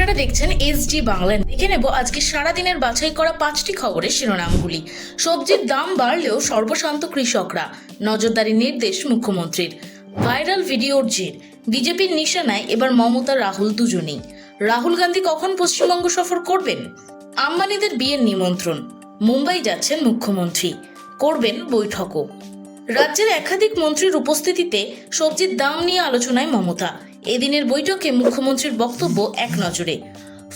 আপনারা দেখছেন এসডি বাংলা দেখে নেব আজকে সারাদিনের বাছাই করা পাঁচটি খবরের শিরোনামগুলি। সবজির দাম বাড়লেও সর্বশান্ত কৃষকরা। নজরদারি নির্দেশ মুখ্যমন্ত্রীর। ভাইরাল ভিডিওর জের। বিজেপির নিশানায় এবার মমতা, রাহুল দুজনেই। রাহুল গান্ধী কখন পশ্চিমবঙ্গ সফর করবেন? আম্বানিদের বিয়ের নিমন্ত্রণ। মুম্বাই যাচ্ছেন মুখ্যমন্ত্রী। করবেন বৈঠকও। রাজ্যের একাধিক মন্ত্রীর উপস্থিতিতে সবজির দাম নিয়ে আলোচনায় মমতা। এদিনের বৈঠকে মুখ্যমন্ত্রীর বক্তব্য এক নজরে।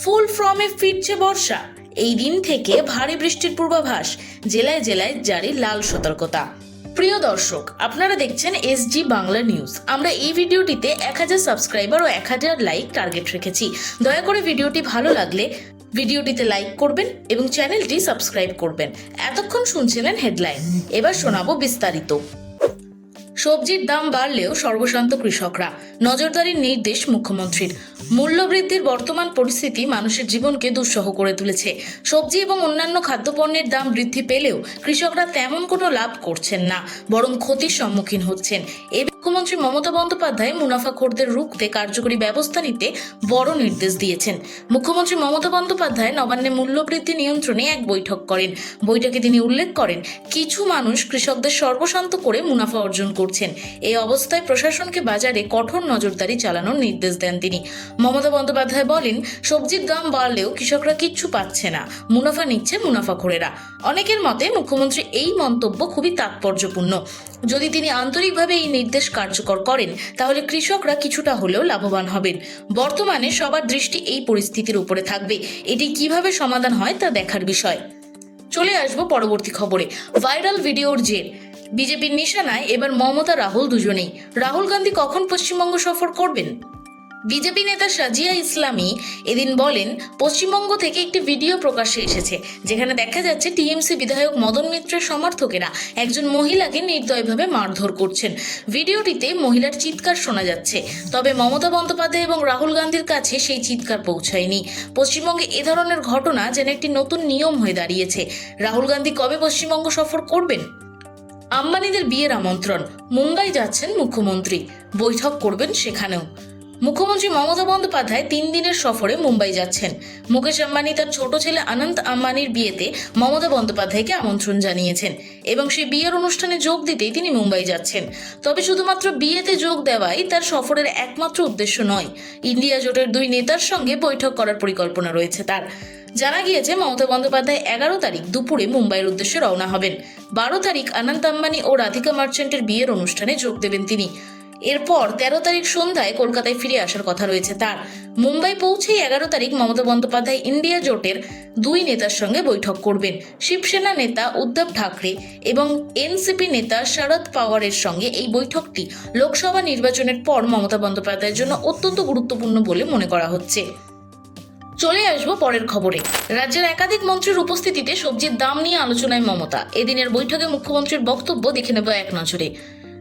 ফুল ফ্রমে ফিরছে বর্ষা। এই দিন থেকে ভারী বৃষ্টির পূর্বাভাস। জেলায় জেলায় জারি লাল সতর্কতা। প্রিয় দর্শক, আপনারা দেখছেন এসজি বাংলা নিউজ। আমরা এই ভিডিওটিতে এক হাজার সাবস্ক্রাইবার ও এক হাজার লাইক টার্গেট রেখেছি। দয়া করে ভিডিওটি ভালো লাগলে ভিডিওটিতে লাইক করবেন এবং চ্যানেলটি সাবস্ক্রাইব করবেন। এতক্ষণ শুনছিলেন হেডলাইন। এবার শোনাবো বিস্তারিত। সবজির দাম বাড়লেও সর্বশান্ত কৃষকরা। নজরদারির নির্দেশ মুখ্যমন্ত্রীর। মূল্যবৃদ্ধির বর্তমান পরিস্থিতি মানুষের জীবনকে দুঃসহ করে তুলেছে। সবজি এবং অন্যান্য খাদ্যপণ্যের দাম বৃদ্ধি পেলেও কৃষকরা তেমন কোনো লাভ করছেন না, বরং ক্ষতির সম্মুখীন হচ্ছেন। এ মুখ্যমন্ত্রী মমতা বন্দ্যোপাধ্যায় মুনাফাখোরদের রুখতে কার্যকরী ব্যবস্থা নিতে বড় নির্দেশ দিয়েছেন। মুখ্যমন্ত্রী মমতা বন্দ্যোপাধ্যায় নবান্নে মূল্যবৃদ্ধি নিয়ন্ত্রণে এক বৈঠক করেন। বৈঠকে তিনি উল্লেখ করেন, কিছু মানুষ কৃষকদের সর্বশান্ত করে মুনাফা অর্জন করছেন এই অবস্থায় প্রশাসনকে বাজারে কঠোর নজরদারি চালানোর নির্দেশ দেন তিনি। মমতা বন্দ্যোপাধ্যায় বলেন, সবজির দাম বাড়লেও কৃষকরা কিচ্ছু পাচ্ছে না, মুনাফা নিচ্ছে মুনাফাখোরেরা অনেকের মতে মুখ্যমন্ত্রী এই মন্তব্য খুবই তাৎপর্যপূর্ণ। যদি তিনি আন্তরিকভাবে এই নির্দেশ কার্যকর করেন, তাহলে কৃষকরা কিছুটা হলেও লাভবান হবেন। বর্তমানে সবার দৃষ্টি এই পরিস্থিতির উপরে থাকবে। এটি কীভাবে সমাধান হয় তা দেখার বিষয়। চলে আসব পরবর্তী খবরে। ভাইরাল ভিডিওর জের। বিজেপির নিশানায় এবার মমতা, রাহুল দুজনেই। রাহুল গান্ধী কখন পশ্চিমবঙ্গ সফর করবেন? বিজেপি নেতা সাজিয়া ইসলামী এদিন বলেন, পশ্চিমবঙ্গ থেকে একটি ভিডিও প্রকাশ্যে এসেছে, যেখানে দেখা যাচ্ছে টিএমসি বিধায়ক মদন মিত্রের সমর্থকেরা একজন মহিলাকে নির্দয়ভাবে মারধর করছেন। ভিডিওটিতে মহিলার চিৎকার শোনা যাচ্ছে, তবে মমতা বন্দ্যোপাধ্যায় এবং রাহুল গান্ধীর কাছে সেই চিৎকার পৌঁছায়নি। পশ্চিমবঙ্গে এ ধরনের ঘটনা যেন একটি নতুন নিয়ম হয়ে দাঁড়িয়েছে। রাহুল গান্ধী কবে পশ্চিমবঙ্গ সফর করবেন? আম্বানিদের বিয়ের আমন্ত্রণ। মুম্বাই যাচ্ছেন মুখ্যমন্ত্রী। বৈঠক করবেন সেখানেও। মুখ্যমন্ত্রী মমতা বন্দ্যোপাধ্যায় তিন দিনের সফরে মুম্বাই যাচ্ছেন। মুকেশ আম্বানি তার ছোট ছেলে অনন্ত আম্বানির বিয়েতে মমতা বন্দ্যোপাধ্যায়কে আমন্ত্রণ জানিয়েছেন এবং সেই বিয়ের অনুষ্ঠানে যোগ দিতেই তিনি মুম্বাই যাচ্ছেন। তবে শুধুমাত্র বিয়েতে যোগ দেওয়াই তার সফরের একমাত্র উদ্দেশ্য নয়। ইন্ডিয়া জোটের দুই নেতার সঙ্গে বৈঠক করার পরিকল্পনা রয়েছে তার। জানা গিয়েছে, মমতা বন্দ্যোপাধ্যায় এগারো তারিখ দুপুরে মুম্বাইয়ের উদ্দেশ্যে রওনা হবেন। বারো তারিখ অনন্ত আম্বানি ও রাধিকা মার্চেন্টের বিয়ের অনুষ্ঠানে যোগ দেবেন তিনি। এরপর তেরো তারিখ সন্ধ্যায় কলকাতায় ফিরে আসার কথা রয়েছে তার। মুম্বাই পৌঁছেই এগারো তারিখ মমতা বন্দ্যোপাধ্যায় ইন্ডিয়া জোটের দুই নেতার সঙ্গে বৈঠক করবেন। শিবসেনা নেতা উদ্ধব ঠাকরে এবং এনসিপি নেতা শরদ পাওয়ারের সঙ্গে এই বৈঠকটি লোকসভা নির্বাচনের পর মমতা বন্দ্যোপাধ্যায়ের জন্য অত্যন্ত গুরুত্বপূর্ণ বলে মনে করা হচ্ছে। চলে আসব পরের খবরে। রাজ্যের একাধিক মন্ত্রীর উপস্থিতিতে সবজির দাম নিয়ে আলোচনায় মমতা। এদিনের বৈঠকে মুখ্যমন্ত্রীর বক্তব্য দেখে নেব এক নজরে।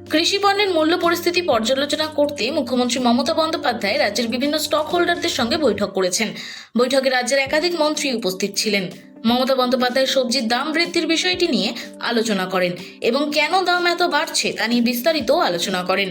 কৃষি পণ্যের মূল্য পরিস্থিতি পর্যালোচনা করতে মুখ্যমন্ত্রী মমতা বন্দ্যোপাধ্যায় রাজ্যের বিভিন্ন স্টক হোল্ডারদের সঙ্গে বৈঠক করেছেন। বৈঠকে রাজ্যের একাধিক মন্ত্রী উপস্থিত ছিলেন। মমতা বন্দ্যোপাধ্যায় সবজির দাম বৃদ্ধির বিষয়টি নিয়ে আলোচনা করেন এবং কেন দাম এত বাড়ছে তা নিয়ে বিস্তারিত আলোচনা করেন।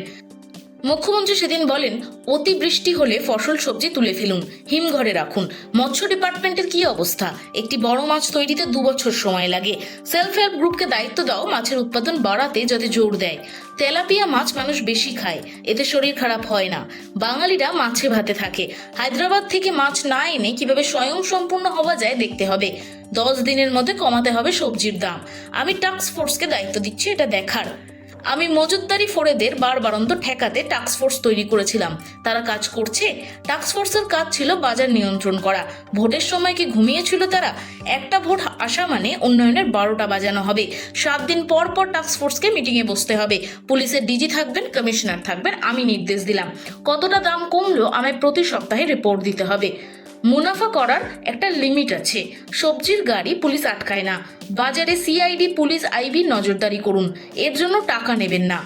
মুখ্যমন্ত্রী সেদিন বলেন, অতিবৃষ্টি হলে ফসল, সবজি তুলে ফেলুন হিমঘরে রাখুন। মৎস্য ডিপার্টমেন্টের কি অবস্থা? একটি বড় মাছ তৈরিতে দু বছর সময় লাগে। সেলফ হেল্প গ্রুপকে দায়িত্ব দাও, মাছের উৎপাদন বাড়াতে যাতে জোর দেয়। তেলাপিয়া মাছ মানুষ বেশি খায়, এতে শরীর খারাপ হয় না। বাঙালিরা মাছে ভাতে থাকে। হায়দ্রাবাদ থেকে মাছ না এনে কীভাবে স্বয়ং সম্পূর্ণ হওয়া যায় দেখতে হবে। দশ দিনের মধ্যে কমাতে হবে সবজির দাম। আমি টাস্ক ফোর্সকে দায়িত্ব দিচ্ছি, এটা দেখার। আমি মজুদদারি ফোরেদের বারবারন্ত ঠেকাতে টাস্ক ফোর্স তৈরি করেছিলাম। তারা কাজ করছে। টাস্ক ফোর্সের কাজ ছিল বাজার নিয়ন্ত্রণ করা। ভোটের সময় কি ঘুমিয়েছিল তারা? একটা ভোট আসা মানে উন্নয়নের বারোটা বাজানো হবে। সাত দিন পর পর টাস্ক ফোর্সকে মিটিংয়ে বসতে হবে। পুলিশের ডিজি থাকবেন কমিশনার থাকবেন, আমি নির্দেশ দিলাম। কতটা দাম কমলো, আমায় প্রতি সপ্তাহে রিপোর্ট দিতে হবে। মুনাফা করার একটা লিমিট আছে। সবজির গাড়ি পুলিশ আটকায় না। বাজারে সিআইডি পুলিশ আইবি নজরদারি করুন। এর জন্য টাকা নেবেন না।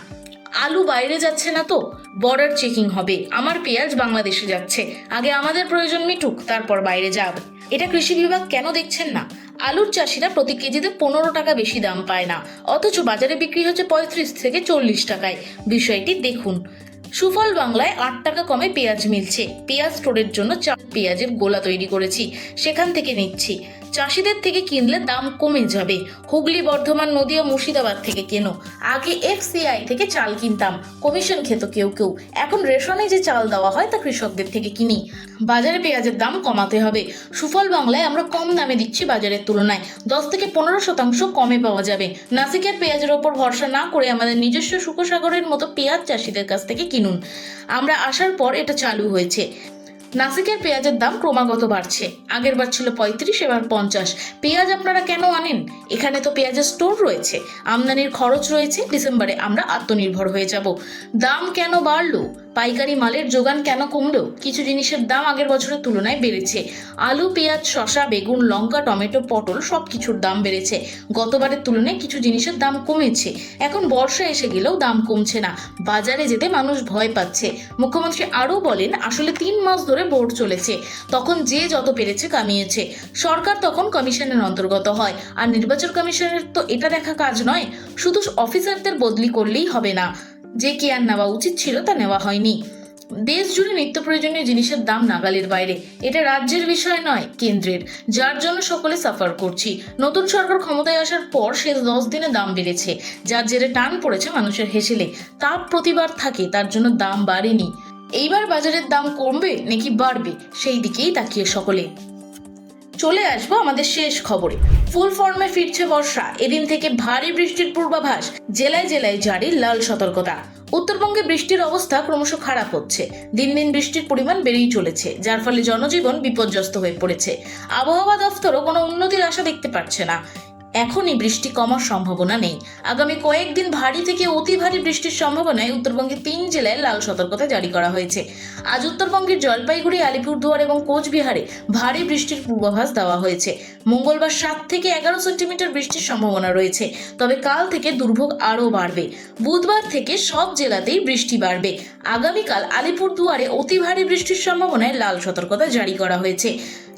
আলু বাইরে যাচ্ছে না তো? বর্ডার চেকিং হবে। আমার পেঁয়াজ বাংলাদেশে যাচ্ছে। আগে আমাদের প্রয়োজন মিটুক, তারপর বাইরে যাবে। এটা কৃষি বিভাগ কেন দেখছেন না? আলুর চাষিরা প্রতি কেজিতে পনেরো টাকা বেশি দাম পায় না। অথচ বাজারে বিক্রি হচ্ছে পঁয়ত্রিশ থেকে চল্লিশ টাকায়। বিষয়টি দেখুন। সুফল বাংলায় আট টাকা কমে পেঁয়াজ মিলছে। পেঁয়াজ স্টোরের জন্য চার পেঁয়াজের গোলা তৈরি করেছি। সেখান থেকে নিচ্ছি। চাষিদের থেকে কিনলে দাম কমে যাবে। হুগলি, বর্ধমান, নদিয়া, মুর্শিদাবাদ থেকে কেনো। আগে এফসিআই থেকে চাল কিনতাম। কমিশন খেত কেউ কেউ। এখন রেশনে যে চাল দেওয়া হয় তা কৃষকদের থেকে কিনি। বাজারে পেঁয়াজের দাম কমাতে হবে। সুফল বাংলায় আমরা কম দামে দিচ্ছি বাজারের তুলনায়। দশ থেকে পনেরো শতাংশ কমে পাওয়া যাবে। নাসিকের পেঁয়াজের ওপর ভরসা না করে আমাদের নিজস্ব সুখসাগরের মতো পেঁয়াজ চাষিদের কাছ থেকে কিনুন। আমরা আসার পর এটা চালু হয়েছে। নাসিকের পেঁয়াজের দাম ক্রমাগত বাড়ছে। আগের বার ছিল পঁয়ত্রিশ, এবার পঞ্চাশ। পেঁয়াজ আপনারা কেন আনেন? এখানে তো পেঁয়াজের স্টোর রয়েছে। আমদানির খরচ রয়েছে। ডিসেম্বরে আমরা আত্মনির্ভর হয়ে যাব। দাম কেন বাড়লো? পাইকারি মালের যোগান কেন কমলো? কিছু জিনিসের দাম আগের বছরের তুলনায় বেড়েছে। আলু, পেঁয়াজ, শসা, বেগুন, লঙ্কা, টমেটো, পটল সব কিছুর দাম বেড়েছে। গতবারের তুলনায় কিছু জিনিসের দাম কমেছে। এখন বর্ষা এসে গেলেও দাম কমছে না। বাজারে যেতে মানুষ ভয় পাচ্ছে। মুখ্যমন্ত্রী আরও বলেন, আসলে তিন মাস ধরে ভোট চলেছে। তখন যে যত পেরেছে কামিয়েছে। সরকার তখন কমিশনের অন্তর্গত হয়। আর নির্বাচন কমিশনের তো এটা দেখা কাজ নয়। শুধু অফিসারদের বদলি করলেই হবে না। যে কেয়ার নেওয়া উচিত ছিল তা নেওয়া হয়নি। দেশ জুড়ে নিত্য প্রয়োজনীয় জিনিসের দাম নাগালের বাইরে। এটা রাজ্যের বিষয় নয়, কেন্দ্রের। যার জন্য সকলে সাফার করছি। নতুন সরকার ক্ষমতায় আসার পর সে দশ দিনে দাম বেড়েছে। যার জেরে টান পড়েছে মানুষের হেসেলে। তাপ প্রতিবার থাকে, তার জন্য দাম বাড়েনি। এইবার বাজারের দাম কমবে নাকি বাড়বে, সেই দিকেই তাকিয়ে সকলে। চলে আসব আমাদের শেষ খবরে। ফুল ফর্মে ফিরছে বর্ষা। এদিন থেকে ভারী বৃষ্টির পূর্বাভাস, জেলায় জেলায় জারি লাল সতর্কতা। উত্তরবঙ্গে বৃষ্টির অবস্থা ক্রমশ খারাপ হচ্ছে। দিন দিন বৃষ্টির পরিমাণ বেড়েই চলেছে, যার ফলে জনজীবন বিপর্যস্ত হয়ে পড়েছে। আবহাওয়া দফতরও কোনো উন্নতির আশা দেখতে পাচ্ছে না। এখনই বৃষ্টি কমার সম্ভাবনা নেই। আগামী কয়েকদিন ভারী থেকে অতি ভারী বৃষ্টির সম্ভাবনায় উত্তরবঙ্গের তিন জেলায় লাল সতর্কতা জারি করা হয়েছে। আজ উত্তরবঙ্গের জলপাইগুড়ি, আলিপুরদুয়ার এবং কোচবিহারে ভারী বৃষ্টির পূর্বাভাস দেওয়া হয়েছে। মঙ্গলবার সাত থেকে এগারো সেন্টিমিটার বৃষ্টির সম্ভাবনা রয়েছে, তবে কাল থেকে দুর্ভোগ আরও বাড়বে। বুধবার থেকে সব জেলাতেই বৃষ্টি বাড়বে। আগামীকাল আলিপুরদুয়ারে অতি ভারী বৃষ্টির সম্ভাবনায় লাল সতর্কতা জারি করা হয়েছে।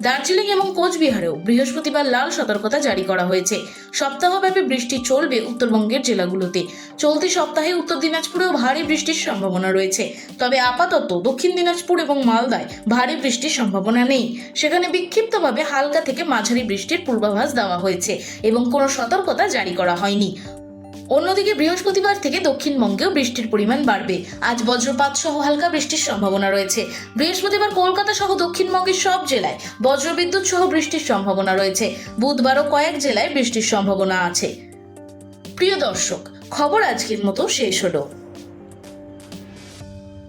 দার্জিলিং এবং কোচবিহারেও বৃহস্পতিবার লাল সতর্কতা জারি করা হয়েছে। সপ্তাহব্যাপী বৃষ্টি চলবে উত্তরবঙ্গের জেলাগুলোতে। চলতি সপ্তাহে উত্তর দিনাজপুরেও ভারী বৃষ্টির সম্ভাবনা রয়েছে। তবে আপাতত দক্ষিণ দিনাজপুর এবং মালদায় ভারী বৃষ্টির সম্ভাবনা নেই। সেখানে বিক্ষিপ্তভাবে হালকা থেকে মাঝারি বৃষ্টির পূর্বাভাস দেওয়া হয়েছে এবং কোনো সতর্কতা জারি করা হয়নি। অন্যদিকে বৃহস্পতিবার থেকে দক্ষিণবঙ্গেও বৃষ্টির পরিমাণ বাড়বে। আজ বজ্রপাত সহ হালকা বৃষ্টির সম্ভাবনা রয়েছে। বৃহস্পতিবার কলকাতা সহ দক্ষিণবঙ্গের সব জেলায় বজ্রবিদ্যুৎ সহ বৃষ্টির সম্ভাবনা রয়েছে। বুধবারও কয়েক জেলায় বৃষ্টির সম্ভাবনা আছে। প্রিয় দর্শক, খবর আজকের মতো শেষ হলো।